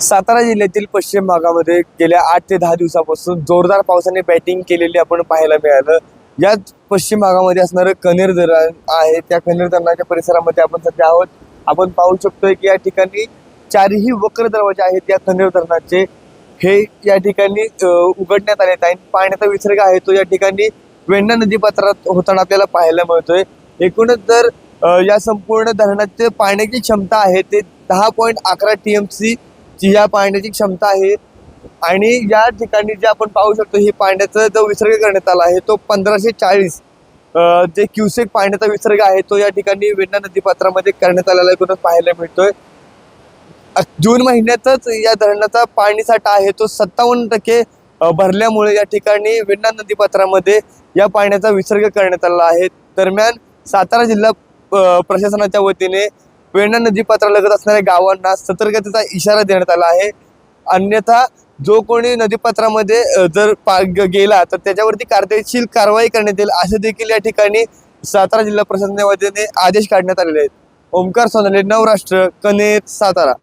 सातारा जिल्ह्यातील पश्चिम भागामध्ये गेल्या आठ ते दहा दिवसापासून जोरदार पावसाने बॅटिंग केलेली आपण पाहायला मिळालं. याच पश्चिम भागामध्ये असणारं कनेर धरण आहे. त्या कनेर धरणाच्या परिसरामध्ये आपण सध्या आहोत. आपण पाहू शकतोय की या ठिकाणी चारही वक्र दरवाजे आहेत या कनेर धरणाचे. हे या ठिकाणी उघडण्यात आले आहेत पाण्याचा विसर्ग आहे तो या ठिकाणी वेण्णा नदी पात्रात होताना आपल्याला पाहायला मिळतोय. एकूणच जर या संपूर्ण धरणाचे पाण्याची क्षमता आहे ते दहा पॉईंट अकरा टी एम सी जी या पाण्याची क्षमता आहे. आणि या ठिकाणी जे आपण पाहू शकतो हे पाण्याचा जो विसर्ग करण्यात आला आहे तो पंधराशे चाळीस जे क्युसेक पाण्याचा विसर्ग आहे तो या ठिकाणी वेण्णा नदीपात्रामध्ये करण्यात आलेला एकूणच पाहायला मिळतोय. जून महिन्यातच या धरणाचा पाणीसाठा आहे तो सत्तावन्न टक्के भरल्यामुळे या ठिकाणी वेण्णा नदीपात्रामध्ये या पाण्याचा विसर्ग करण्यात आला आहे. दरम्यान सातारा जिल्हा प्रशासनाच्या वतीने वेण्णा नदीपात्रालगत असणाऱ्या गावांना सतर्कतेचा इशारा देण्यात आला आहे. अन्यथा जो कोणी नदीपात्रामध्ये जर पा ग- गेला तर त्याच्यावरती कायदेशीर कारवाई करण्यात येईल असे देखील या ठिकाणी सातारा जिल्हा प्रशासनाच्या वतीने आदेश काढण्यात आलेले आहेत. ओमकार सोनाले नवराष्ट्र कनेर सातारा.